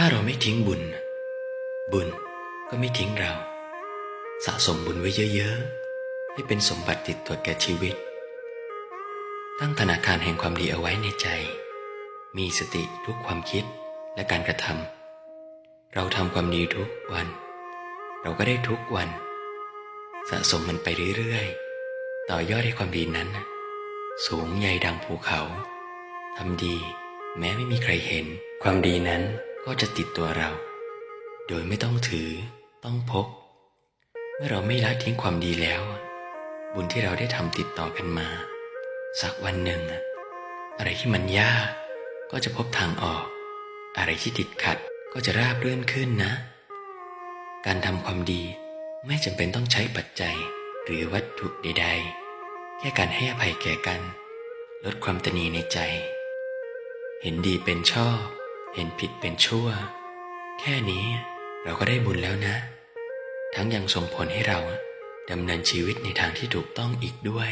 ถ้าเราไม่ทิ้งบุญ บุญก็ไม่ทิ้งเรา สะสมบุญไว้เยอะๆ ให้เป็นสมบัติติดตัวแก่ชีวิต ตั้งธนาคารแห่งความดีเอาไว้ในใจ มีสติทุกความคิดและการกระทำเราทำความดีทุกวัน เราก็ได้ทุกวัน สะสมมันไปเรื่อยๆ ต่อยอดให้ความดีนั้น สูงใหญ่ดังภูเขาทำดี แม้ไม่มีใครเห็นความดีนั้น ก็จะติดตัวเรา โดยไม่ต้องถือ ต้องพก เมื่อเราไม่ละทิ้งความดีแล้ว บุญที่เราได้ทำติดต่อกันมา สักวันหนึ่ง อะไรที่มันยากก็จะพบทางออก อะไรที่ติดขัดก็จะราบเรื่อนขึ้นนะ การทำความดีไม่จำเป็นต้องใช้ปัจจัยหรือวัตถุใด ๆ แค่การให้อภัยแก่กัน ลดความตนีในใจ เห็นดีเป็นชอบ เห็นผิดเป็นชั่ว แค่นี้เราก็ได้บุญแล้วนะ ทั้งยังส่งผลให้เราดำเนินชีวิตในทางที่ถูกต้องอีกด้วย